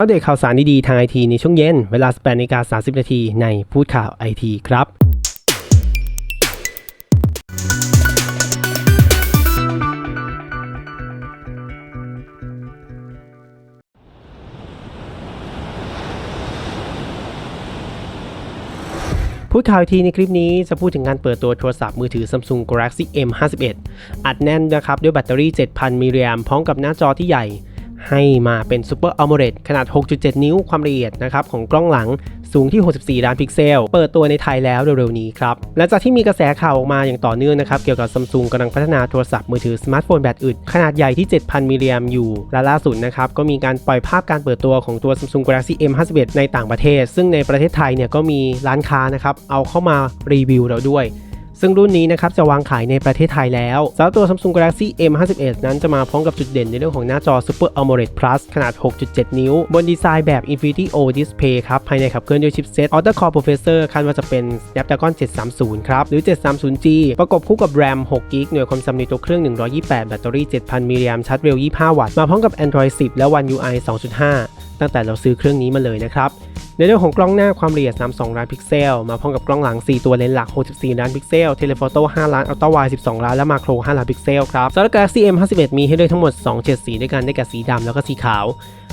อัปเดตข่าวสารดีๆทางไอทีในช่วงเย็น เวลา 18นาฬิกา30 นาทีในพูดข่าวไอทีครับ พูดข่าวอีกทีในคลิปนี้จะพูดถึงการเปิดตัวโทรศัพท์มือถือ Samsung Galaxy M51 อัดแน่นนะครับด้วยแบตเตอรี่ 7,000 มิลลิแอมพร้อมกับหน้าจอที่ใหญ่ ให้มาเป็น Super AMOLED ขนาด 6.7 นิ้วความละเอียดนะครับของกล้องหลังสูงที่ 64 ล้านพิกเซล เปิดตัวในไทยแล้วเร็วๆนี้ครับ และจากที่มีกระแสข่าวออกมาอย่างต่อเนื่องนะครับ เกี่ยวกับ Samsung กำลังพัฒนาโทรศัพท์มือถือสมาร์ทโฟนแบตอึด ขนาดใหญ่ที่ 7,000 มิลลิแอมอยู่ และล่าสุดนะครับ ก็มีการปล่อยภาพการเปิดตัวของตัว Samsung Galaxy M51 ในต่างประเทศ ซึ่งในประเทศไทยเนี่ยก็มีร้านค้านะครับเอาเข้ามารีวิวเราด้วย ซึ่งรุ่นนี้นะครับจะวางขายในประเทศไทยแล้วสำหรับตัว Samsung Galaxy M51 นั้นจะมาพร้อมกับจุดเด่นในเรื่องของหน้าจอ Super AMOLED Plus ขนาด 6.7 นิ้ว บนดีไซน์แบบ Infinity O Display ครับ ภายในขับเคลื่อนด้วยชิปเซต Octa Core Processor คาดว่าจะเป็น Snapdragon 730 ครับ หรือ 730G ประกบคู่กับ RAM 6 GB หน่วยความจำในตัวเครื่อง 128 แบตเตอรี่ 7,000 มิลลิแอมชาร์จเร็ว 25 วัตต์ มาพร้อมกับ Android 10 และ One UI 2.5 ตั้งแต่เราซื้อเครื่องนี้มาเลยนะครับ ในเรื่องของกล้องหน้าความละเอียด 32 ล้านพิกเซล มาพร้อมกับกล้องหลัง 4 ตัวเลนส์หลัก 64 ล้านพิกเซล เทเลโฟโต้ 5 ล้าน อัลตร้าไวด์12 ล้าน และมาโคร 5 ล้านพิกเซลครับสำหรับ Galaxy M51 มีให้เลือกทั้งหมด 2 เฉดสีด้วยกัน ได้แก่สีดำแล้วก็สีขาว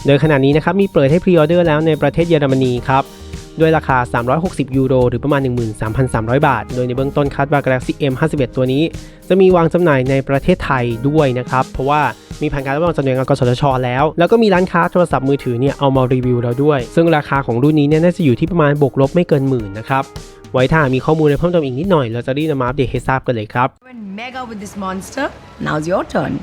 โดยขณะนี้นะครับมีเปิดให้พรีออเดอร์แล้วในประเทศเยอรมนีครับด้วยราคา 360 ยูโร หรือประมาณ 13,300 บาท โดยในเบื้องต้นคาดว่า Galaxy M51 ตัวนี้ จะมีวางจำหน่ายในประเทศไทยด้วยนะครับ เพราะว่า มีผ่านการรับรองจากหน่วยงานกสทช แล้ว แล้วก็มีร้านค้าโทรศัพท์มือถือเนี่ยเอามารีวิวแล้วด้วย ซึ่งราคาของรุ่นนี้เนี่ยน่าจะอยู่ที่ประมาณบวกลบไม่เกินหมื่นนะครับไว้ถ้ามีข้อมูลเพิ่มเติมอีกนิดหน่อยเราจะรีบนำมาอัปเดตให้ทราบกันเลยครับ mega with this monster. Now's your turn.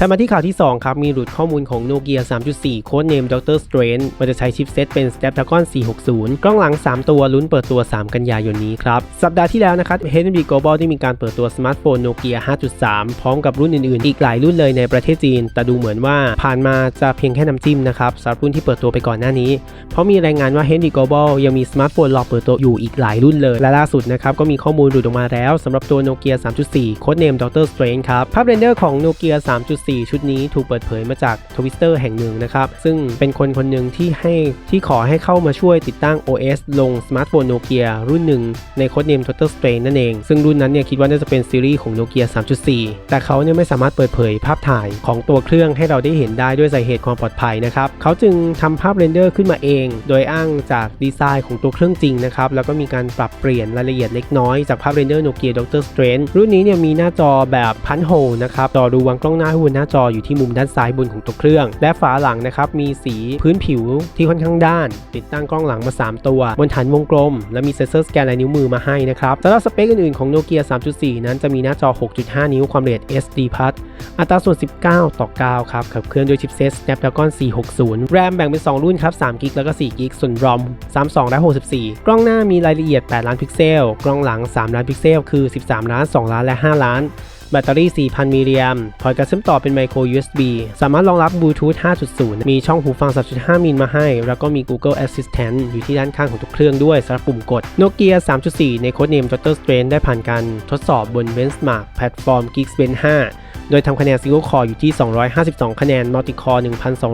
ถัดมาที่ข่าวที่ 2 ครับ มีหลุดข้อมูลของ Nokia 3.4 โค้ดเนม Dr. Strange มันจะใช้ชิปเซตเป็น Snapdragon 460 กล้องหลัง 3 ตัวลุ้นเปิดตัว 3 กันยายนนี้ครับ สัปดาห์ที่แล้วนะครับ HMD Global ได้มีการเปิดตัวสมาร์ทโฟน Nokia 5.3 พร้อมกับรุ่นอื่นๆ อีกหลายรุ่นเลยในประเทศจีน แต่ดูเหมือนว่าผ่านมาจะเพียงแค่น้ำจิ้มนะครับสำหรับรุ่นที่เปิดตัวไปก่อนหน้านี้ เพราะมีรายงานว่า HMD Global ยังมีสมาร์ทโฟนรอเปิดตัวอยู่อีกหลายรุ่นเลย และล่าสุดนะครับก็มีข้อมูลหลุดออกมาแล้วสำหรับตัว Nokia 3.4 โค้ดเนม Dr. Strange ครับภาพเรนเดอร์ของ Nokia 3.4 4 ชุดนี้ถูกเปิดเผยมาจากทวิตเตอร์แห่งหนึ่งนะครับ ซึ่งเป็นคนคนหนึ่งที่ให้ที่ขอให้เข้ามาช่วยติดตั้ง OS ลงสมาร์ทโฟนโนเกียรุ่นหนึ่งในโค้ดเนม Total Strain นั่นเอง ซึ่งรุ่นนั้นเนี่ยคิดว่าน่าจะเป็นซีรีส์ของ Nokia 3.4 แต่เขาเนี่ยไม่สามารถเปิดเผยภาพถ่ายของตัวเครื่องให้เราได้เห็นได้ด้วยสาเหตุความปลอดภัยนะครับเขาจึงทำภาพเรนเดอร์ขึ้นมาเอง โดยอ้างจากดีไซน์ของตัวเครื่องจริงนะครับแล้วก็มีการปรับเปลี่ยนรายละเอียดเล็กน้อยจากภาพเรนเดอร์โนเกีย Dr. Strange รุ่นนี้เนี่ยมีหน้าจอแบบพันโฮนะครับจอดูวางกล้องหน้าห้บนน้าจออยู่ที่มุมด้านซ้ายบนของตัวเครื่อง และฝาหลังนะครับมีสีพื้นผิวที่ค่อนข้างด้าน ติดตั้งกล้องหลังมา 3 ตัว บนฐานวงกลม และมีเซ็นเซอร์สแกนลายนิ้วมือมาให้นะครับสำหรับสเปคอื่นๆของ Nokia 3.4 นั้นจะมีหน้าจอ 6.5 นิ้วความละเอียด SD Plus อัตราส่วน 19 ต่อ 9 ครับขับเคลื่อนด้วยชิปเซต Snapdragon 460 RAM แบ่งเป็น 2 รุ่นครับ3 g b แล้วก็4 g b ส่วน ROM 32และ64 กล้องหน้ามีรายละเอียด 8 ล้านพิกเซล กล้องหลัง 3 ล้านพิกเซล คือ 13 ล้าน 2 ล้าน และ 5 ล้าน แบตเตอรี่ 4,000 มิลลิแอมพอร์ตการเชื่อมต่อเป็นไมโคร USB สามารถรองรับบลูทูธ 5.0 มีช่องหูฟัง 3.5 มิลมาให้ แล้วก็มี Google Assistant อยู่ที่ด้านข้างของทุกเครื่องด้วยสำหรับปุ่มกด Nokia 3.4 ในโค้ดเนม Dr. Strange ได้ผ่านการทดสอบบน Benchmark แพลตฟอร์ม Geekbench 5 โดยทำคะแนน Single Core อยู่ที่ 252 คะแนนมัลติคอร์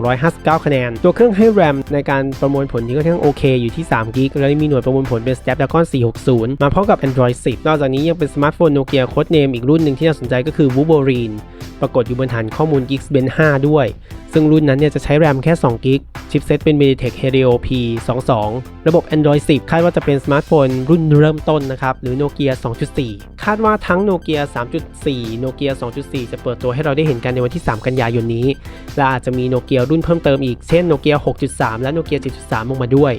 1,259 คะแนน ตัวเครื่องให้แรมในการประมวลผลที่ค่อนข้างโอเคอยู่ที่3 g b และมีหน่วยประมวลผลเป็น Snapdragon 460 มาพร้อมกับ Android 10 นอกจากนี้ยังเป็นสมาร์ทโฟนโนเกียโค้ดเนมอีกรุ่นหนึ่งที่น่าสนใจก็คือ w o o b o r i n e ปรากฏอยู่บนฐานข้อมูล Geekbench 5 ด้วย ซึ่งรุ่นนั้นเนี่ยจะใช้แรมแค่2 g b ชิปเซตเป็น MediaTek Helio P22 ระบบ Android 10 คาดว่าจะเป็นสมาร์ทโฟนรุ่นเริ่มต้นนะครับ หรือ Nokia 2.4 คาดว่าทั้ง Nokia 3.4 Nokia 2.4 จะเปิดตัวให้เราได้เห็นกันในวันที่ 3 กันยายนนี้ และอาจจะมี Nokia รุ่นเพิ่มเติมอีก เช่น Nokia 6.3 และ Nokia 7.3ออกมาด้วย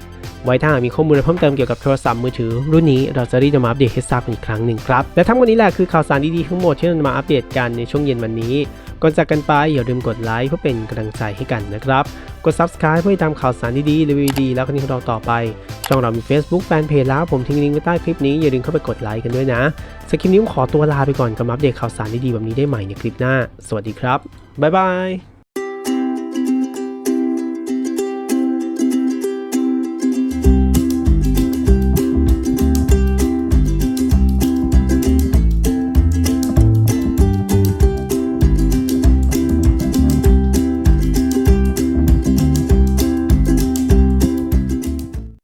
ไว้ถ้าหากมีข้อมูลเพิ่มเติมเกี่ยวกับโทรศัพท์มือถือ รุ่นนี้เราจะรีบนำมาอัปเดตให้ทราบกันอีกครั้งหนึ่งครับ และทั้งหมดนี้แหละคือข่าวสารดีๆทั้งหมดที่เรามาอัปเดตกันในช่วงเย็นวันนี้ ก่อนจากกันไปอย่าลืมกดไลค์เพื่อเป็นกำลังใจให้กันนะครับ กด subscribe เพื่อติดตามข่าวสารดีๆรีวิวดีแล้วคอนเทนของเราต่อไป ช่องเรามี Facebook แฟนเพจแล้วผมทิ้งลิงก์ไว้ใต้คลิปนี้อย่าลืมเข้าไปกดไลค์กันด้วยนะสคริปต์นี้ผมขอตัวลาไปก่อนกับอัปเดตข่าวสารดีๆแบบนี้ได้ใหม่ในคลิปหน้า สวัสดีครับบ๊ายบาย